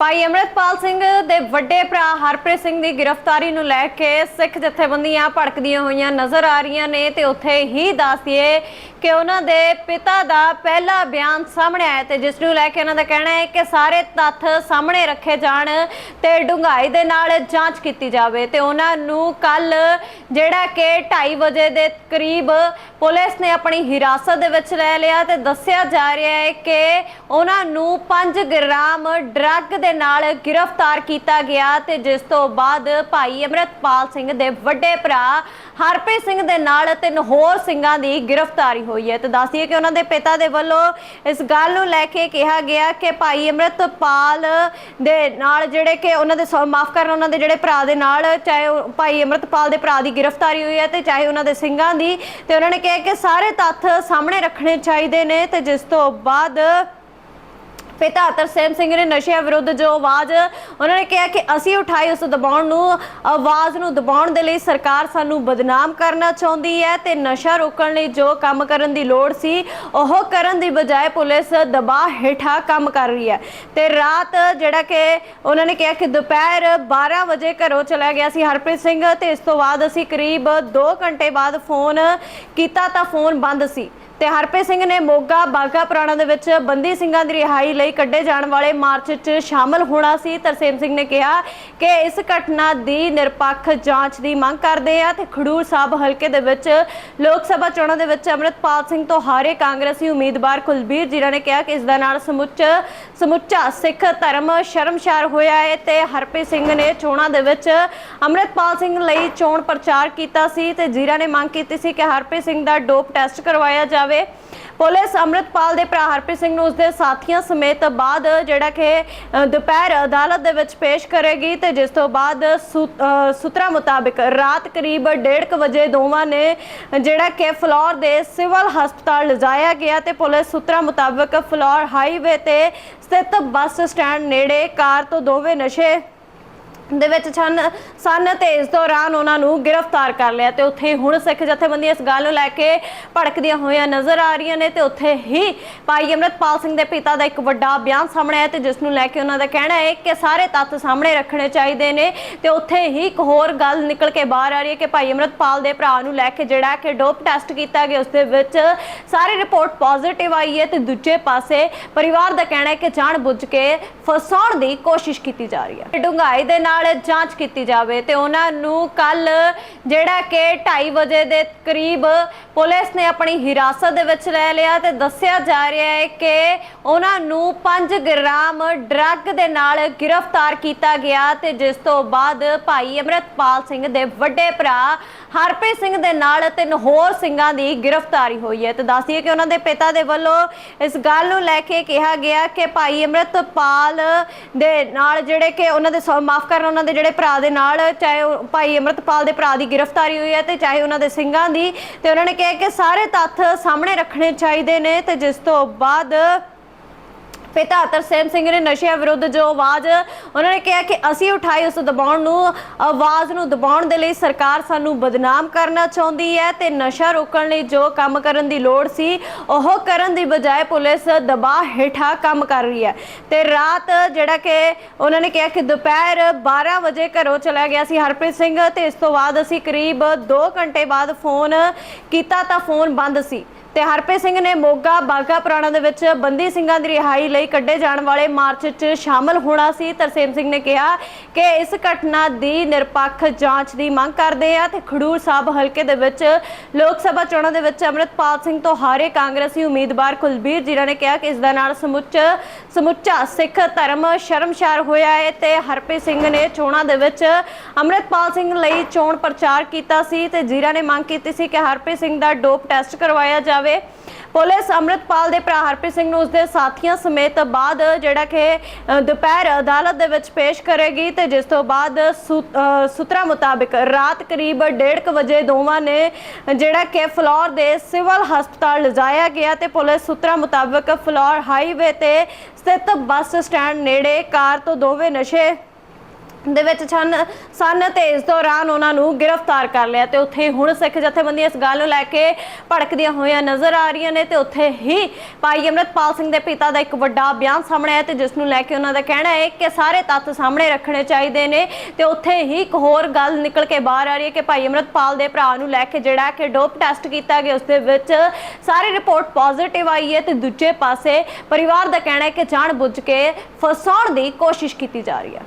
ਭਾਈ ਅਮਰਿਤਪਾਲ ਸਿੰਘ ਦੇ ਵੱਡੇ ਭਰਾ ਹਰਪ੍ਰੀਤ ਸਿੰਘ ਦੀ ਗ੍ਰਿਫਤਾਰੀ ਨੂੰ ਲੈ ਕੇ ਸਿੱਖ ਜਥੇਬੰਦੀਆਂ ਭੜਕਦੀਆਂ ਹੋਈਆਂ ਨਜ਼ਰ ਆ ਰਹੀਆਂ ਨੇ ਤੇ ਉੱਥੇ ਹੀ ਦੱਸਦੀਏ ਕਿ ਉਹਨਾਂ ਦੇ ਪਿਤਾ ਦਾ ਪਹਿਲਾ ਬਿਆਨ ਸਾਹਮਣੇ ਆਇਆ ਤੇ ਜਿਸ ਨੂੰ ਲੈ ਕੇ ਉਹਨਾਂ ਦਾ ਕਹਿਣਾ ਹੈ ਕਿ ਸਾਰੇ ਤੱਥ ਸਾਹਮਣੇ ਰੱਖੇ ਜਾਣ ਤੇ ਡੂੰਘਾਈ ਦੇ ਨਾਲ ਜਾਂਚ ਕੀਤੀ ਜਾਵੇ ਤੇ ਉਹਨਾਂ ਨੂੰ ਕੱਲ ਜਿਹੜਾ ਕਿ 2:30 ਵਜੇ ਦੇ ਕਰੀਬ ਪੁਲਿਸ ਨੇ ਆਪਣੀ ਹਿਰਾਸਤ ਦੇ ਵਿੱਚ ਲੈ ਲਿਆ ਤੇ ਦੱਸਿਆ ਜਾ ਰਿਹਾ ਹੈ ਕਿ ਉਹਨਾਂ ਨੂੰ 5 ਗ੍ਰਾਮ ਡਰੱਗ ਦੇ ਨਾਲ ਗ੍ਰਿਫਤਾਰ ਕੀਤਾ ਗਿਆ ਤੇ ਜਿਸ ਤੋਂ ਬਾਅਦ ਭਾਈ ਅਮਰਿਤਪਾਲ ਸਿੰਘ ਦੇ ਵੱਡੇ ਭਰਾ ਹਰਪ੍ਰੀਤ ਸਿੰਘ ਦੇ ਨਾਲ ਤਿੰਨ ਹੋਰ ਸਿੰਘਾਂ ਦੀ ਗ੍ਰਿਫਤਾਰੀ ਹੋਈ ਹੈ। ਤੇ ਦੱਸਦੀਏ ਕਿ ਉਹਨਾਂ ਦੇ ਪਿਤਾ ਦੇ ਵੱਲੋਂ ਇਸ ਗੱਲ ਨੂੰ ਲੈ ਕੇ ਕਿਹਾ ਗਿਆ ਕਿ ਭਾਈ ਅਮਰਿਤਪਾਲ ਦੇ ਨਾਲ ਜਿਹੜੇ ਕਿ ਉਹਨਾਂ ਦੇ ਮਾਫ ਕਰਨ ਉਹਨਾਂ ਦੇ ਜਿਹੜੇ ਭਰਾ ਦੇ ਨਾਲ ਚਾਹੇ ਉਹ ਭਾਈ ਅਮਰਿਤਪਾਲ ਦੇ ਭਰਾ ਦੀ ਗ੍ਰਿਫਤਾਰੀ ਹੋਈ ਹੈ ਤੇ ਚਾਹੇ ਉਹਨਾਂ ਦੇ ਸਿੰਘਾਂ ਦੀ। ਤੇ ਉਹਨਾਂ ਨੇ ਕਿਹਾ ਕਿ ਸਾਰੇ ਤੱਥ ਸਾਹਮਣੇ ਰੱਖਣੇ ਚਾਹੀਦੇ ਨੇ ਤੇ ਜਿਸ ਤੋਂ ਬਾਅਦ ਪਿਤਾ ਤਰਸੇਮ ਸਿੰਘ ਨੇ ਨਸ਼ਿਆਂ ਵਿਰੁੱਧ ਜੋ ਆਵਾਜ਼, ਉਹਨਾਂ ਨੇ ਕਿਹਾ ਕਿ ਅਸੀਂ ਉਠਾਈ ਉਸ ਦਬਾਉਣ ਨੂੰ, ਆਵਾਜ਼ ਨੂੰ ਦਬਾਉਣ ਦੇ ਲਈ ਸਰਕਾਰ ਸਾਨੂੰ ਬਦਨਾਮ ਕਰਨਾ ਚਾਹੁੰਦੀ ਹੈ ਤੇ ਨਸ਼ਾ ਰੋਕਣ ਲਈ ਜੋ ਕੰਮ ਕਰਨ ਦੀ ਲੋੜ ਸੀ, ਉਹ ਕਰਨ ਦੀ ਬਜਾਏ ਪੁਲਿਸ ਦਬਾਅ ਹੇਠਾਂ ਕੰਮ ਕਰ ਰਹੀ ਹੈ। ਤੇ ਰਾਤ ਜਿਹੜਾ ਕਿ ਉਹਨਾਂ ਨੇ ਕਿਹਾ ਕਿ ਦੁਪਹਿਰ 12 ਵਜੇ ਘਰੋਂ ਚਲਾ ਗਿਆ ਸੀ ਹਰਪ੍ਰੀਤ ਸਿੰਘ ਤੇ ਇਸ ਤੋਂ ਬਾਅਦ ਅਸੀਂ ਕਰੀਬ 2 ਘੰਟੇ ਬਾਅਦ ਫੋਨ ਕੀਤਾ ਤਾਂ ਫੋਨ ਬੰਦ ਸੀ। ਤੇ ਹਰਪ੍ਰੀਤ ਸਿੰਘ ਨੇ ਮੋਗਾ ਬਾਗਾ ਪੁਰਾਣਾ ਦੇ ਵਿੱਚ ਬੰਦੀ ਸਿੰਘਾਂ ਦੀ ਰਿਹਾਈ ਲਈ ਕੱਢੇ ਜਾਣ ਵਾਲੇ ਮਾਰਚ 'ਚ ਸ਼ਾਮਲ ਹੋਣਾ ਸੀ। ਤਰਸੇਮ ਸਿੰਘ ਨੇ ਕਿਹਾ ਕਿ ਇਸ ਘਟਨਾ ਦੀ ਨਿਰਪੱਖ ਜਾਂਚ ਦੀ ਮੰਗ ਕਰਦੇ ਆ ਤੇ ਖਡੂਰ ਸਾਹਿਬ ਹਲਕੇ ਦੇ ਵਿੱਚ ਲੋਕ ਸਭਾ ਚੋਣਾਂ ਦੇ ਵਿੱਚ ਅਮਰਿਤਪਾਲ ਸਿੰਘ ਤੋਂ ਹਾਰੇ ਕਾਂਗਰਸੀ ਉਮੀਦਵਾਰ ਕੁਲਬੀਰ ਜੀਰਾ ਨੇ ਕਿਹਾ ਕਿ ਇਸ ਦਾ ਨਾਲ ਸਮੁੱਚ, ਸਮੁੱਚਾ ਸਿੱਖ ਧਰਮ ਸ਼ਰਮਸ਼ਾਰ ਹੋਇਆ ਹੈ ਤੇ ਹਰਪ੍ਰੀਤ ਸਿੰਘ ਨੇ ਚੋਣਾਂ ਦੇ ਵਿੱਚ ਅਮਰਿਤਪਾਲ ਸਿੰਘ ਲਈ ਚੋਣ ਪ੍ਰਚਾਰ ਕੀਤਾ ਸੀ ਤੇ ਜੀਰਾ ਨੇ ਮੰਗ ਕੀਤੀ ਸੀ ਕਿ ਹਰਪ੍ਰੀਤ ਸਿੰਘ ਦਾ ਡੋਪ ਟੈਸਟ ਕਰਵਾਇਆ ਜਾਵੇ। ਪੁਲਿਸ ਅਮਰਿਤਪਾਲ ਦੇ ਭਰਾ ਹਰਪ੍ਰੀਤ ਸਿੰਘ ਨੂੰ ਉਸਦੇ ਸਾਥੀਆਂ ਸਮੇਤ ਬਾਅਦ ਜਿਹੜਾ ਕਿ ਦੁਪਹਿਰ ਅਦਾਲਤ ਦੇ ਵਿੱਚ ਪੇਸ਼ ਕਰੇਗੀ ਤੇ ਜਿਸ ਤੋਂ ਬਾਅਦ ਸੂ- ਸੂਤਰਾਂ ਮੁਤਾਬਕ ਰਾਤ ਕਰੀਬ 1:30 ਵਜੇ ਦੋਵਾਂ ਨੇ ਜਿਹੜਾ ਕਿ ਫਲੋਰ ਦੇ ਸਿਵਲ ਹਸਪਤਾਲ ਲਿਜਾਇਆ ਗਿਆ ਤੇ ਪੁਲਿਸ ਸੂਤਰਾਂ ਮੁਤਾਬਕ ਫਲੋਰ ਹਾਈਵੇ ਤੇ ਸਥਿਤ ਬੱਸ ਸਟੈਂਡ ਨੇੜੇ ਕਾਰ ਤੋਂ ਦੋਵੇਂ ਨਸ਼ੇ ਦੇ ਵਿੱਚ ਛਨ ਸਨ ਤੇ ਇਸ ਦੌਰਾਨ ਉਹਨਾਂ ਨੂੰ ਗ੍ਰਿਫਤਾਰ ਕਰ ਲਿਆ ਤੇ ਉੱਥੇ ਹੁਣ ਸਿੱਖ ਜਥੇਬੰਦੀਆਂ ਇਸ ਗੱਲ ਨੂੰ ਲੈ ਕੇ ਭੜਕਦੀਆਂ ਹੋਈਆਂ ਨਜ਼ਰ ਆ ਰਹੀਆਂ ਨੇ ਤੇ ਉੱਥੇ ਹੀ ਭਾਈ ਅਮਰਿਤਪਾਲ ਸਿੰਘ ਦੇ ਪਿਤਾ ਦਾ ਇੱਕ ਵੱਡਾ ਬਿਆਨ ਸਾਹਮਣੇ ਆਇਆ ਤੇ ਜਿਸ ਨੂੰ ਲੈ ਕੇ ਉਹਨਾਂ ਦਾ ਕਹਿਣਾ ਹੈ ਕਿ ਸਾਰੇ ਤੱਥ ਸਾਹਮਣੇ ਰੱਖਣੇ ਚਾਹੀਦੇ ਨੇ ਤੇ ਉੱਥੇ ਹੀ ਇੱਕ ਹੋਰ ਗੱਲ ਨਿਕਲ ਕੇ ਬਾਹਰ ਆ ਰਹੀ ਹੈ ਕਿ ਭਾਈ ਅਮਰਿਤਪਾਲ ਦੇ ਭਰਾ ਨੂੰ ਲੈ ਕੇ ਜਿਹੜਾ ਕਿ ਡੋਪ ਟੈਸਟ ਕੀਤਾ ਗਿਆ, ਉਸ ਦੇ ਵਿੱਚ ਸਾਰੀ ਰਿਪੋਰਟ ਪੋਜ਼ਿਟਿਵ ਆਈ ਹੈ ਤੇ ਦੂਜੇ ਪਾਸੇ ਪਰਿਵਾਰ ਦਾ ਕਹਿਣਾ ਹੈ ਕਿ ਜਾਣ ਬੁੱਝ ਕੇ ਫਸਾਉਣ ਦੀ ਕੋਸ਼ਿਸ਼ ਕੀਤੀ ਜਾ ਰਹੀ ਹੈ। ਡੂੰਘਾਈ ਦੇ ਨਾਲ ਜਾਂਚ ਕੀਤੀ ਜਾਵੇ ਤੇ ਉਹਨਾਂ ਨੂੰ ਕੱਲ ਜਿਹੜਾ ਕਿ 2:30 ਵਜੇ ਦੇ ਕਰੀਬ ਪੁਲਿਸ ਨੇ ਆਪਣੀ ਹਿਰਾਸਤ ਦੇ ਵਿੱਚ ਲੈ ਲਿਆ ਤੇ ਦੱਸਿਆ ਜਾ ਰਿਹਾ ਹੈ ਕਿ ਉਹਨਾਂ ਨੂੰ 5 ਗ੍ਰਾਮ ਡਰੱਗ ਦੇ ਨਾਲ ਗ੍ਰਿਫਤਾਰ ਕੀਤਾ ਗਿਆ ਤੇ ਜਿਸ ਤੋਂ ਬਾਅਦ ਭਾਈ ਅਮਰਿਤਪਾਲ ਸਿੰਘ ਦੇ ਵੱਡੇ ਭਰਾ ਹਰਪ੍ਰੀਤ ਸਿੰਘ ਦੇ ਨਾਲ ਤਿੰਨ ਹੋਰ ਸਿੰਘਾਂ ਦੀ ਗ੍ਰਿਫਤਾਰੀ ਹੋਈ ਹੈ। ਤੇ ਦੱਸਦੀਏ ਕਿ ਉਹਨਾਂ ਦੇ ਪਿਤਾ ਦੇ ਵੱਲੋਂ ਇਸ ਗੱਲ ਨੂੰ ਲੈ ਕੇ ਕਿਹਾ ਗਿਆ ਕਿ ਭਾਈ ਅਮਰਿਤਪਾਲ ਦੇ ਨਾਲ ਜਿਹੜੇ ਕਿ ਉਹਨਾਂ ਦੇ ਮਾਫ ਕਰਨ ਉਹਨਾਂ ਦੇ ਜਿਹੜੇ ਭਰਾ ਦੇ ਨਾਲ, ਚਾਹੇ ਉਹ ਭਾਈ ਅਮਰਿਤਪਾਲ ਦੇ ਭਰਾ ਦੀ ਗ੍ਰਿਫਤਾਰੀ ਹੋਈ ਹੈ ਤੇ ਚਾਹੇ ਉਹਨਾਂ ਦੇ ਸਿੰਘਾਂ ਦੀ, ਤੇ ਉਹਨਾਂ ਨੇ ਕਿਹਾ ਕਿ ਸਾਰੇ ਤੱਥ ਸਾਹਮਣੇ ਰੱਖਣੇ ਚਾਹੀਦੇ ਨੇ ਤੇ ਜਿਸ ਤੋਂ ਬਾਅਦ ਪਿਤਾ ਤਰਸੇਮ ਸਿੰਘ ਨੇ ਨਸ਼ਿਆਂ ਵਿਰੁੱਧ ਜੋ ਆਵਾਜ਼ ਉਹਨਾਂ ਨੇ ਕਿਹਾ ਕਿ ਅਸੀਂ ਉਠਾਈ ਉਸ ਦਬਾਉਣ ਨੂੰ, ਆਵਾਜ਼ ਨੂੰ ਦਬਾਉਣ ਦੇ ਲਈ ਸਰਕਾਰ ਸਾਨੂੰ ਬਦਨਾਮ ਕਰਨਾ ਚਾਹੁੰਦੀ ਹੈ ਤੇ ਨਸ਼ਾ ਰੋਕਣ ਲਈ ਜੋ ਕੰਮ ਕਰਨ ਦੀ ਲੋੜ ਸੀ, ਉਹ ਕਰਨ ਦੀ ਬਜਾਏ ਪੁਲਿਸ ਦਬਾਅ ਹੇਠਾਂ ਕੰਮ ਕਰ ਰਹੀ ਹੈ। ਤੇ ਰਾਤ ਜਿਹੜਾ ਕਿ ਉਹਨਾਂ ਨੇ ਕਿਹਾ ਕਿ ਦੁਪਹਿਰ 12 ਵਜੇ ਘਰੋਂ ਚਲਾ ਗਿਆ ਸੀ ਹਰਪ੍ਰੀਤ ਸਿੰਘ ਤੇ ਇਸ ਤੋਂ ਬਾਅਦ ਅਸੀਂ ਕਰੀਬ 2 ਘੰਟੇ ਬਾਅਦ ਫੋਨ ਕੀਤਾ ਤਾਂ ਫੋਨ ਬੰਦ ਸੀ। ਤੇ ਹਰਪ੍ਰੀਤ ਸਿੰਘ ਨੇ ਮੋਗਾ ਬਾਗਾ ਪੁਰਾਣਾ ਦੇ ਵਿੱਚ ਬੰਦੀ ਸਿੰਘਾਂ ਦੀ ਰਿਹਾਈ ਲਈ ਕੱਢੇ ਜਾਣ ਵਾਲੇ ਮਾਰਚ 'ਚ ਸ਼ਾਮਲ ਹੋਣਾ ਸੀ। ਤਰਸੇਮ ਸਿੰਘ ਨੇ ਕਿਹਾ ਕਿ ਇਸ ਘਟਨਾ ਦੀ ਨਿਰਪੱਖ ਜਾਂਚ ਦੀ ਮੰਗ ਕਰਦੇ ਆ ਤੇ ਖਡੂਰ ਸਾਹਿਬ ਹਲਕੇ ਦੇ ਵਿੱਚ ਲੋਕ ਸਭਾ ਚੋਣਾਂ ਦੇ ਵਿੱਚ ਅਮਰਿਤਪਾਲ ਸਿੰਘ ਤੋਂ ਹਾਰੇ ਕਾਂਗਰਸੀ ਉਮੀਦਵਾਰ ਕੁਲਬੀਰ ਜੀਰਾ ਨੇ ਕਿਹਾ ਕਿ ਇਸ ਦਾ ਨਾਲ ਸਮੁੱਚ, ਸਮੁੱਚਾ ਸਿੱਖ ਧਰਮ ਸ਼ਰਮਸ਼ਾਰ ਹੋਇਆ ਹੈ ਤੇ ਹਰਪ੍ਰੀਤ ਸਿੰਘ ਨੇ ਚੋਣਾਂ ਦੇ ਵਿੱਚ ਅਮਰਿਤਪਾਲ ਸਿੰਘ ਲਈ ਚੋਣ ਪ੍ਰਚਾਰ ਕੀਤਾ ਸੀ ਤੇ ਜੀਰਾ ਨੇ ਮੰਗ ਕੀਤੀ ਸੀ ਕਿ ਹਰਪ੍ਰੀਤ ਸਿੰਘ ਦਾ ਡੋਪ ਟੈਸਟ ਕਰਵਾਇਆ ਜਾਵੇ। ਪੁਲਿਸ ਅਮਰਿਤਪਾਲ ਦੇ ਭਰਾ ਹਰਪ੍ਰੀਤ ਸਿੰਘ ਨੂੰ ਉਸਦੇ ਸਾਥੀਆਂ ਸਮੇਤ ਬਾਅਦ ਜਿਹੜਾ ਕਿ ਦੁਪਹਿਰ ਅਦਾਲਤ ਦੇ ਵਿੱਚ ਪੇਸ਼ ਕਰੇਗੀ ਤੇ ਜਿਸ ਤੋਂ ਬਾਅਦ ਸੂ- ਸੂਤਰਾਂ ਮੁਤਾਬਕ ਰਾਤ ਕਰੀਬ 1:30 ਵਜੇ ਦੋਵਾਂ ਨੇ ਜਿਹੜਾ ਕਿ ਫਲੋਰ ਦੇ ਸਿਵਲ ਹਸਪਤਾਲ ਲਿਜਾਇਆ ਗਿਆ ਤੇ ਪੁਲਿਸ ਸੂਤਰਾਂ ਮੁਤਾਬਕ ਫਲੋਰ ਹਾਈਵੇ ਤੇ ਸਥਿਤ ਬੱਸ ਸਟੈਂਡ ਨੇੜੇ ਕਾਰ ਤੋਂ ਦੋਵੇਂ ਨਸ਼ੇ ਦੇ ਵਿੱਚ ਛਨ ਸਨ ਤੇ ਇਸ ਦੌਰਾਨ ਉਹਨਾਂ ਨੂੰ ਗ੍ਰਿਫਤਾਰ ਕਰ ਲਿਆ ਤੇ ਉੱਥੇ ਹੁਣ ਸਿੱਖ ਜਥੇਬੰਦੀਆਂ ਇਸ ਗੱਲ ਨੂੰ ਲੈ ਕੇ ਭੜਕਦੀਆਂ ਹੋਈਆਂ ਨਜ਼ਰ ਆ ਰਹੀਆਂ ਨੇ ਤੇ ਉੱਥੇ ਹੀ ਭਾਈ ਅਮਰਤਪਾਲ ਸਿੰਘ ਦੇ ਪਿਤਾ ਦਾ ਇੱਕ ਵੱਡਾ ਬਿਆਨ ਸਾਹਮਣੇ ਆਇਆ ਤੇ ਜਿਸ ਨੂੰ ਲੈ ਕੇ ਉਹਨਾਂ ਦਾ ਕਹਿਣਾ ਹੈ ਕਿ ਸਾਰੇ ਤੱਥ ਸਾਹਮਣੇ ਰੱਖਣੇ ਚਾਹੀਦੇ ਨੇ ਤੇ ਉੱਥੇ ਹੀ ਇੱਕ ਹੋਰ ਗੱਲ ਨਿਕਲ ਕੇ ਬਾਹਰ ਆ ਰਹੀ ਹੈ ਕਿ ਭਾਈ ਅਮਰਤਪਾਲ ਦੇ ਭਰਾ ਨੂੰ ਲੈ ਕੇ ਜਿਹੜਾ ਕਿ ਡੋਪ ਟੈਸਟ ਕੀਤਾ ਗਿਆ, ਉਸ ਦੇ ਵਿੱਚ ਸਾਰੀ ਰਿਪੋਰਟ ਪੋਜ਼ਿਟਿਵ ਆਈ ਹੈ ਤੇ ਦੂਜੇ ਪਾਸੇ ਪਰਿਵਾਰ ਦਾ ਕਹਿਣਾ ਹੈ ਕਿ ਜਾਣ ਬੁੱਝ ਕੇ ਫਸਾਉਣ ਦੀ ਕੋਸ਼ਿਸ਼ ਕੀਤੀ ਜਾ ਰਹੀ ਹੈ।